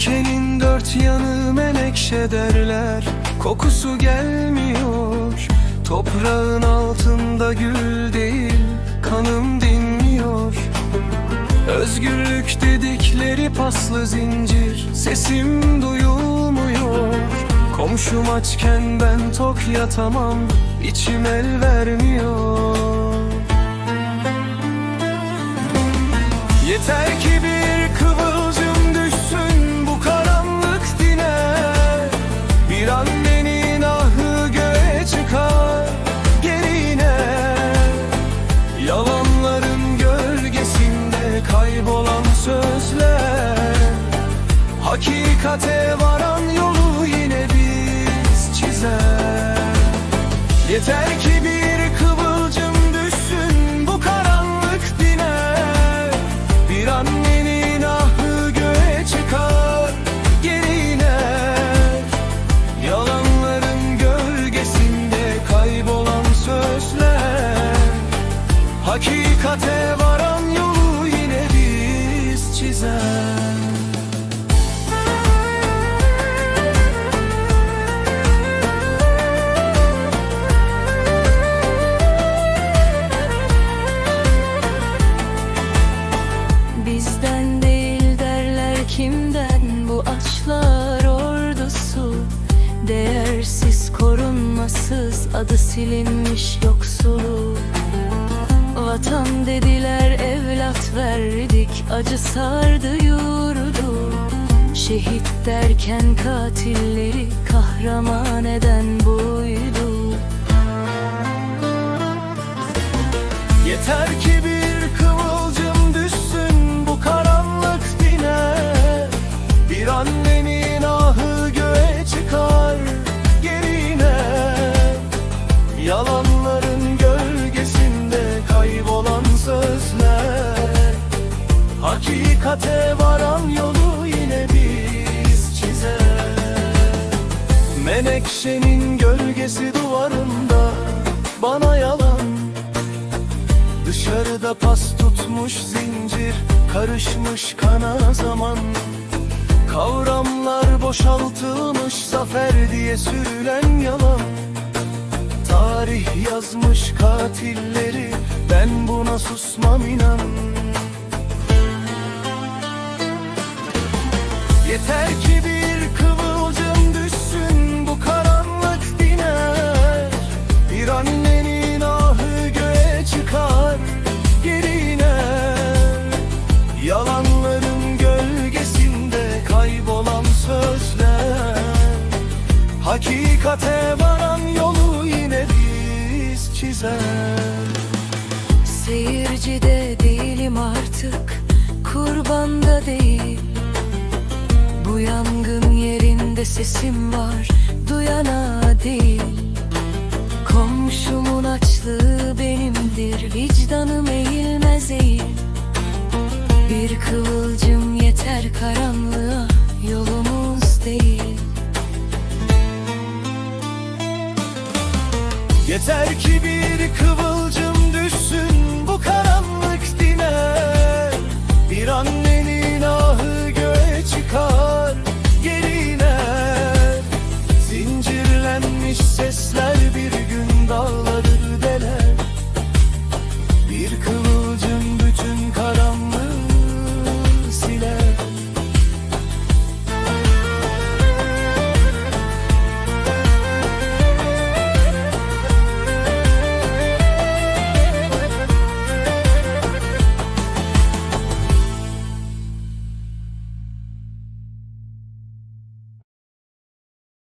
Dört yanı menekşe derler. Kokusu gelmiyor. Toprağın altında gül değil Kanım dinmiyor. Özgürlük dedikleri paslı zincir Sesim duyulmuyor. Komşum açken ben tok yatamam İçim el vermiyor. Yeter ki bir Hakikate varan yolu yine biz çizer. Yeter ki bir kıvılcım düşsün bu karanlık dine. Bir annenin ahı göğe çıkar geri iner Yalanların gölgesinde kaybolan sözler. Hakikate varan yolu yine biz çizer korunmasız adı silinmiş yoksulu. Vatan dediler evlat verdik acı sardı yurdu. Şehit derken katilleri kahraman eden buydu. Yeter ki bir kıvılcım düşsün bu karanlık dine. Bir annenin Hakikate varan yolu yine biz çizer. Menekşenin gölgesi duvarında bana yalan. Dışarıda pas tutmuş zincir Karışmış kana zaman. Kavramlar boşaltılmış Zafer diye sürülen yalan. Tarih yazmış katilleri Ben buna susmam inan Yeter ki bir kıvılcım düşsün Bu karanlık diner Bir annenin ahı göğe çıkar geri iner Yalanların gölgesinde kaybolan sözler. Hakikate varan yolu yine biz çizer. Seyirci de değilim artık Kurban da değil Bu yangın yerinde sesim var Duyana değil. Komşumun açlığı benimdir Vicdanım eğilmez eğil Bir kıvılcım yeter karanlığa Yolumuz değil. Yeter ki bir kıvılcım